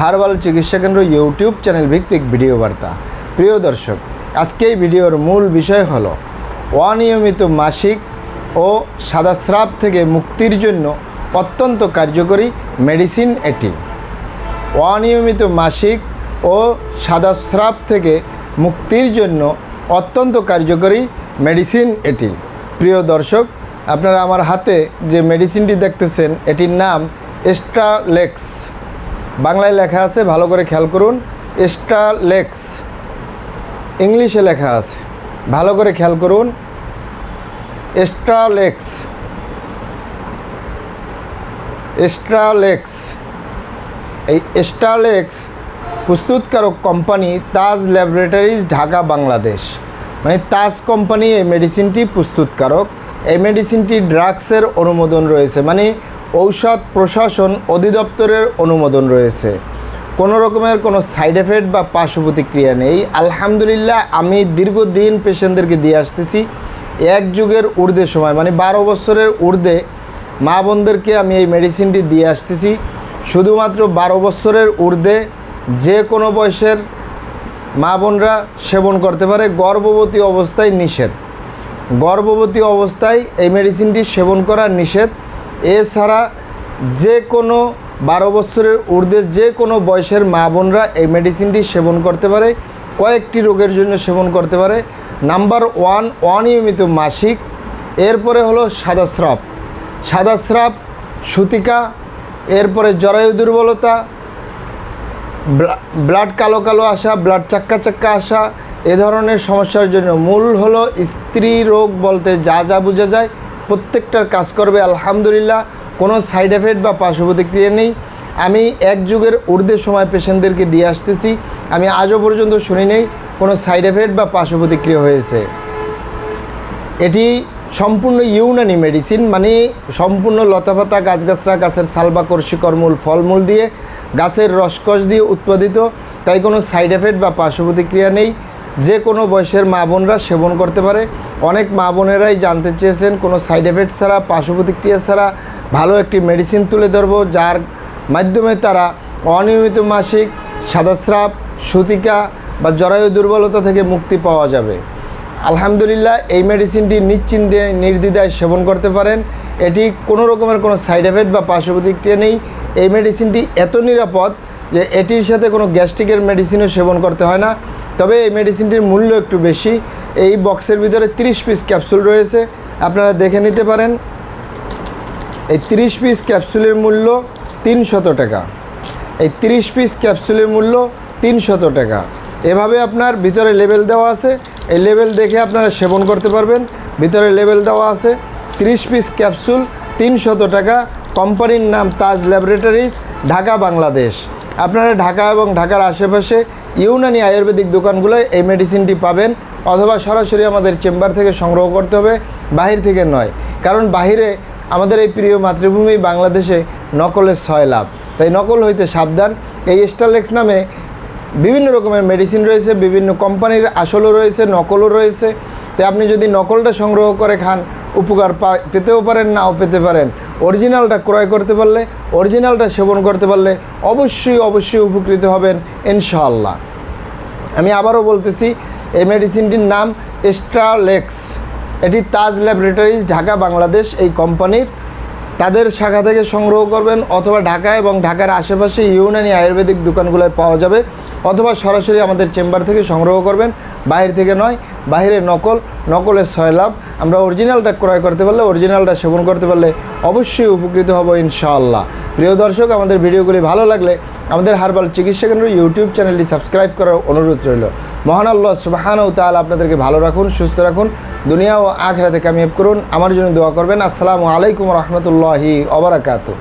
Herbal চিকিৎসা কেন্দ্র YouTube channel ভিত্তিক ভিডিও বার্তা। প্রিয় দর্শক, আজকে এই ভিডিওর মূল বিষয় হলো, অনিয়মিত মাসিক ও সাদাস্রাব থেকে মুক্তির জন্য অত্যন্ত কার্যকরী মেডিসিন এটি। অনিয়মিত মাসিক ও সাদাস্রাব থেকে মুক্তির জন্য অত্যন্ত কার্যকরী মেডিসিন এটি। প্রিয় দর্শক, আপনারা আমার হাতে যে মেডিসিনটি দেখতেছেন, এটির নাম এস্ট্রালেক্স। বাংলায় লেখা আছে, ভালো করে খেয়াল করুন এস্ট্রালেক্স ইংলিশে লেখা আছে। ভালো করে খেয়াল করুন এস্ট্রালেক্স এস্ট্রালেক্স এই এস্টারলেক্স প্রস্তুতকারক কোম্পানি তাজ ল্যাবরেটরিজ ঢাকা, বাংলাদেশ। মানে তাজ কোম্পানি এই মেডিসিনটি প্রস্তুতকারক। এই মেডিসিনটি ড্রাগসের অনুমোদন রয়েছে। মানে ঔষধ প্রশাসন অধিদপ্তরের অনুমোদন রয়েছে। কোনো রকমের কোনো সাইড এফেক্ট বা পার্শ্ব প্রতিক্রিয়া নেই। আলহামদুলিল্লাহ, আমি দীর্ঘদিন পেশেন্টদেরকে দিয়ে আসতেছি। এক যুগের ঊর্ধ্বে সময় মানে বারো বছরের ঊর্ধ্বে মা বোনদেরকে আমি এই মেডিসিনটি দিয়ে আসতেছি। শুধুমাত্র বারো বছরের ঊর্ধ্বে যে কোনো বয়সের মা বোনরা সেবন করতে পারে, গর্ভবতী অবস্থায় নিষেধ। গর্ভবতী অবস্থায় এই মেডিসিনটি সেবন করা নিষেধ। এছাড়া যে কোনো বারো বছরের ঊর্ধ্বে যে কোনো বয়সের মা বোনরা এই মেডিসিনটি সেবন করতে পারে, কয়েকটি রোগের জন্য সেবন করতে পারে। নাম্বার ওয়ান অনিয়মিত মাসিক, এরপরে হলো সাদা স্রাব সাদাস্রাব। সাদাস্রাব, সুতিকা, এরপরে জরায়ু দুর্বলতা, ব্লা- ব্লাড কালো কালো আসা ব্লাড চাক্কা চাক্কা আসা, এ ধরনের সমস্যার জন্য মূল হলো স্ত্রী রোগ বলতে যা যা বোঝা যায়। প্রত্যেকটার কাজ করবে, আলহামদুলিল্লাহ। কোনো সাইড এফেক্ট বা পার্শ্ব প্রতিক্রিয়া নেই। আমি এক যুগের ঊর্ধ্বের সময় পেশেন্টদেরকে দিয়ে আসতেছি। আমি আজও পর্যন্ত শুনি নেই কোনো সাইড এফেক্ট বা পার্শ্ব প্রতিক্রিয়া হয়েছে। এটি সম্পূর্ণ ইউনানি মেডিসিন মানে সম্পূর্ণ লতাপাতা, গাছগাছরা, গাছের সালবাকর, শিকড়মূল, ফলমূল দিয়ে, গাছের রসকস দিয়ে উৎপাদিত। তাই কোনো সাইড এফেক্ট বা পার্শ্ব প্রতিক্রিয়া নেই। যে কোনো বয়সের মা বোনরা সেবন করতে পারে। অনেক মা বোনেরাই জানতে চেয়েছেন, কোনো সাইড এফেক্ট ছাড়া পার্শ্ব প্রতিক্রিয়া ছাড়া ভালো একটি মেডিসিন তুলে ধরবো, যার মাধ্যমে তারা অনিয়মিত মাসিক সাদাস্রাব, সুতিকা বা জরায়ু দুর্বলতা থেকে মুক্তি পাওয়া যাবে। আলহামদুলিল্লাহ, এই মেডিসিনটি নিশ্চিন্তে, নির্দ্বিধায় সেবন করতে পারেন। এটি কোনো রকমের কোনো সাইড এফেক্ট বা পার্শ্ব প্রতিক্রিয়া নেই। এই মেডিসিনটি এত নিরাপদ যে এটির সাথে কোনো গ্যাস্ট্রিকের মেডিসিনও সেবন করতে হয় না। তবে এই মেডিসিনটির মূল্য একটু বেশি। এই বক্সের ভিতরে 30 পিস ক্যাপসুল রয়েছে। আপনারা দেখে নিতে পারেন। এই 30 পিস ক্যাপসুলের মূল্য তিনশত টাকা। এই 30 পিস ক্যাপসুলের মূল্য তিনশত টাকা। এভাবে আপনার ভিতরে লেবেল দেওয়া আছে। এই লেবেল দেখে আপনারা সেবন করতে পারবেন। ভিতরে লেবেল দেওয়া আছে। 30 পিস ক্যাপসুল তিনশত টাকা। কোম্পানির নাম তাজ ল্যাবরেটরিজ, ঢাকা, বাংলাদেশ। আপনারা ঢাকা এবং ঢাকার আশেপাশে ইউনানি আয়ুর্বেদিক দোকানগুলোয় এই মেডিসিনটি পাবেন, অথবা সরাসরি আমাদের চেম্বার থেকে সংগ্রহ করতে হবে, বাহির থেকে নয়। কারণ বাহিরে আমাদের এই প্রিয় মাতৃভূমি বাংলাদেশে নকলের ছয় লাভ। তাই নকল হইতে সাবধান। এই স্টারলেক্স নামে বিভিন্ন রকমের মেডিসিন রয়েছে, বিভিন্ন কোম্পানির আসলও রয়েছে, নকলও রয়েছে। তাই আপনি যদি নকলটা সংগ্রহ করে খান, উপকার পেতেও পারেন, নাও পেতে পারেন। অরিজিনালটা ক্রয় করতে পারলে, অরিজিনালটা সেবন করতে পারলে অবশ্যই অবশ্যই উপকৃত হবেন ইনশাআল্লাহ। আমি আবারও বলতেছি, এই মেডিসিনটির নাম এস্ট্রালেক্স এটি তাজ ল্যাবরেটরিজ, ঢাকা, বাংলাদেশ, এই কোম্পানির। তাদের শাখা থেকে সংগ্রহ করবেন অথবা ঢাকা এবং ঢাকার আশেপাশে ইউনানি আয়ুর্বেদিক দোকানগুলোয় পাওয়া যাবে, অথবা সরাসরি আমাদের চেম্বার থেকে সংগ্রহ করবেন। বাইরে থেকে নয় বাইরে নকল নকলের ছয় লাভ আমরা অরিজিনালটা ক্রয় করতে পারলে অরিজিনালটা সেবন করতে পারলে অবশ্যই উপকৃত হব ইনশাআল্লাহ। প্রিয় দর্শক, আমাদের ভিডিওগুলি ভালো লাগলে আমাদের হারবাল চিকিৎসা কেন্দ্র ইউটিউব চ্যানেলটি সাবস্ক্রাইব করার অনুরোধ রইল। মহান আল্লাহ সুবাহান ও তাল আপনাদেরকে ভালো রাখুন, সুস্থ রাখুন, দুনিয়া ও আখেরাতে কামিয়াব করুন। আমার জন্য দোয়া করবেন। আসসালামু আলাইকুম রহমতুল্লাহি অবরাকাতু